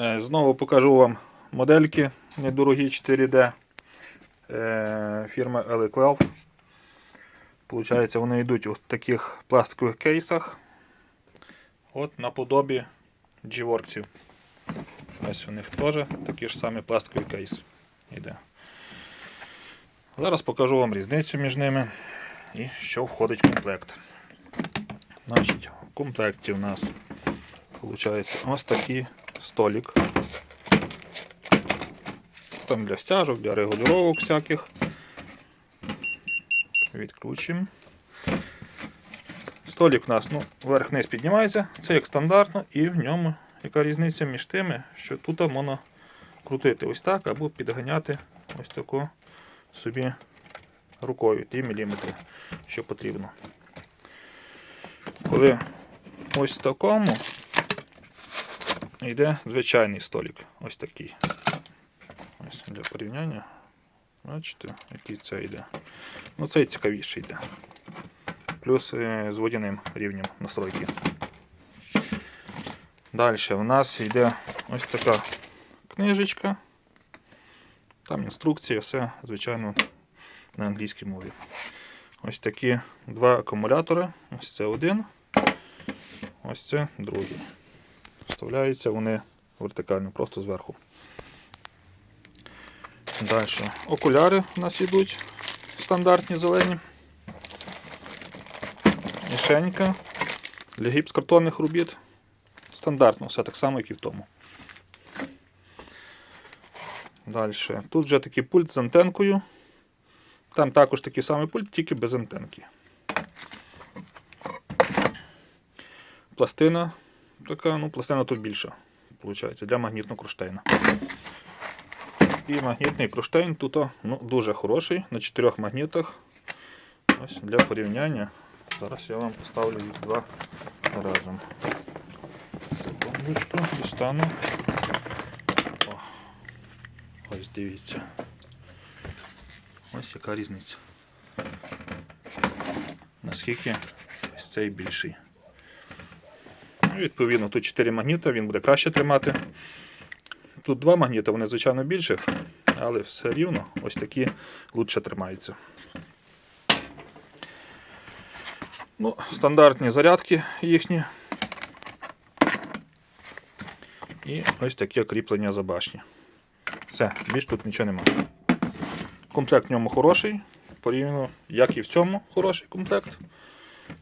Е, Знову покажу вам модельки недорогі 4D е, фірми Eleclav. Получається, вони йдуть у таких пластикових кейсах. От наподобі G-Works. Ось у них теж такий ж самий пластиковий кейс йде. Зараз покажу вам різницю між ними і що входить в комплект. Значить, в комплекті у нас виходить ось такий столик. Там для стяжок, для регулювання всяких. Відключимо. Столик у нас ну, вверх-вниз піднімається, це як стандартно, і в ньому яка різниця між тими, що тут можна крутити ось так або підганяти ось таку собі рукою ті міліметри, що потрібно. Коли ось в такому йде звичайний столик. Ось такий. Ось для порівняння. Бачите, який це йде. Ну цей цікавіший йде. Плюс е, з водяним рівнем настройки. Далі в нас йде ось така книжечка. Там інструкція, все, звичайно, на англійській мові. Ось такі два акумулятори. Ось це один, ось це другий. Вставляються вони вертикально, просто зверху. Далі. Окуляри у нас йдуть стандартні зелені. Мішенька для гіпскартонних робіт. Стандартно, все так само, як і в тому. Далі. Тут вже такий пульт з антенкою. Там також такий самий пульт, тільки без антенки. Пластина така, ну, пластина тут більша, виходить, для магнітного кронштейна. І магнітний кронштейн тут ну, дуже хороший, на чотирьох магнітах. Ось для порівняння. Зараз я вам поставлю їх два разом. Секундочку, дістану. О, ось дивіться. Ось яка різниця. Наскільки ось цей більший. Відповідно, тут 4 магніти, він буде краще тримати. Тут два магніти, вони, звичайно, більші, але все рівно ось такі лучше тримаються. Ну, Стандартні зарядки їхні. І ось таке кріплення за башні. Все, більш тут нічого немає. Комплект в ньому хороший, порівняно як і в цьому хороший комплект,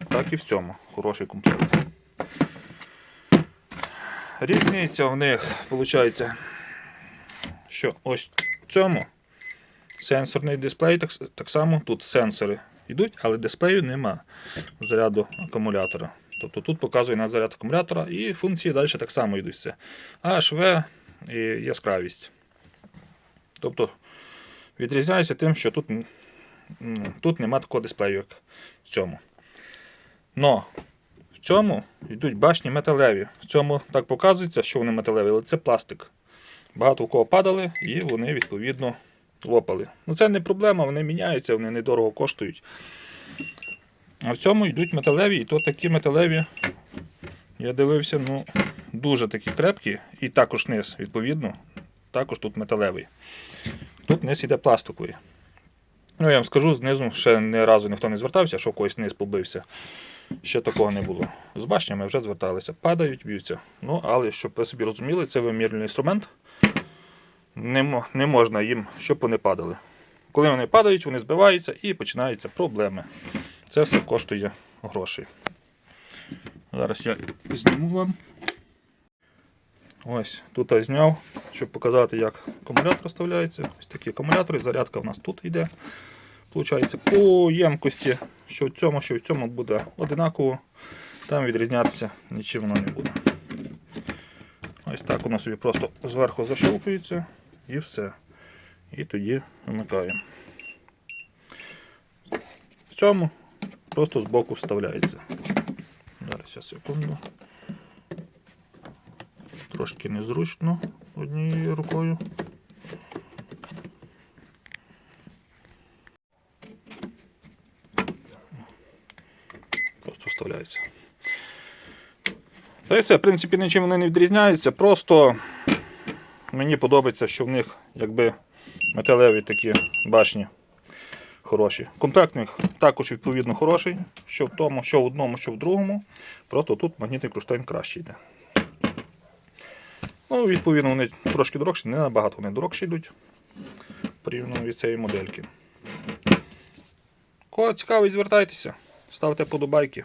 так і в цьому хороший комплект. Різниця в них виходить, що ось в цьому сенсорний дисплей, так, так само тут сенсори йдуть, але дисплею нема заряду акумулятора. Тобто тут показує на заряд акумулятора і функції далі так само йдуть все. HV і яскравість. Тобто відрізняється тим, що тут, тут нема такого дисплею, як в цьому. Но цьому йдуть башні металеві. В цьому так показується, що вони металеві, але це пластик. Багато у кого падали і вони відповідно лопали. Ну це не проблема, вони міняються, вони недорого коштують. А в цьому йдуть металеві, і то такі металеві, я дивився, ну, дуже такі крепкі, і також низ, відповідно, також тут металевий. Тут низ іде пластиковий. Ну, я вам скажу, знизу ще ні разу ніхто не звертався, що когось низ побився. Ще такого не було. З башнями вже зверталися. Падають, б'ються. Ну, але щоб ви собі розуміли, це вимірювальний інструмент. Не, не можна їм, щоб вони падали. Коли вони падають, вони збиваються і починаються проблеми. Це все коштує грошей. Зараз я зніму вам. Ось тут я зняв, щоб показати, як акумулятор вставляється. Ось такі акумулятори, зарядка в нас тут йде. Получається, по ємкості, що в цьому, що в цьому буде одинаково. Там відрізнятися нічим воно не буде. Ось так воно собі просто зверху защелкується і все. І тоді вмикаємо. В цьому просто збоку вставляється. Я секунду. Трошки незручно однією рукою. Просто вставляється. Та і все, в принципі, нічим вони не відрізняються, просто Мені подобається, що в них якби металеві такі башні хороші. Комплект них також відповідно хороший, що в тому, що в одному, що в другому. Просто тут магнітний кронштейн краще йде. Ну, відповідно, вони трошки дорожчі, не набагато вони дорожчі йдуть порівняно від цієї модельки. Кого цікавить, звертайтеся, ставте подобайки,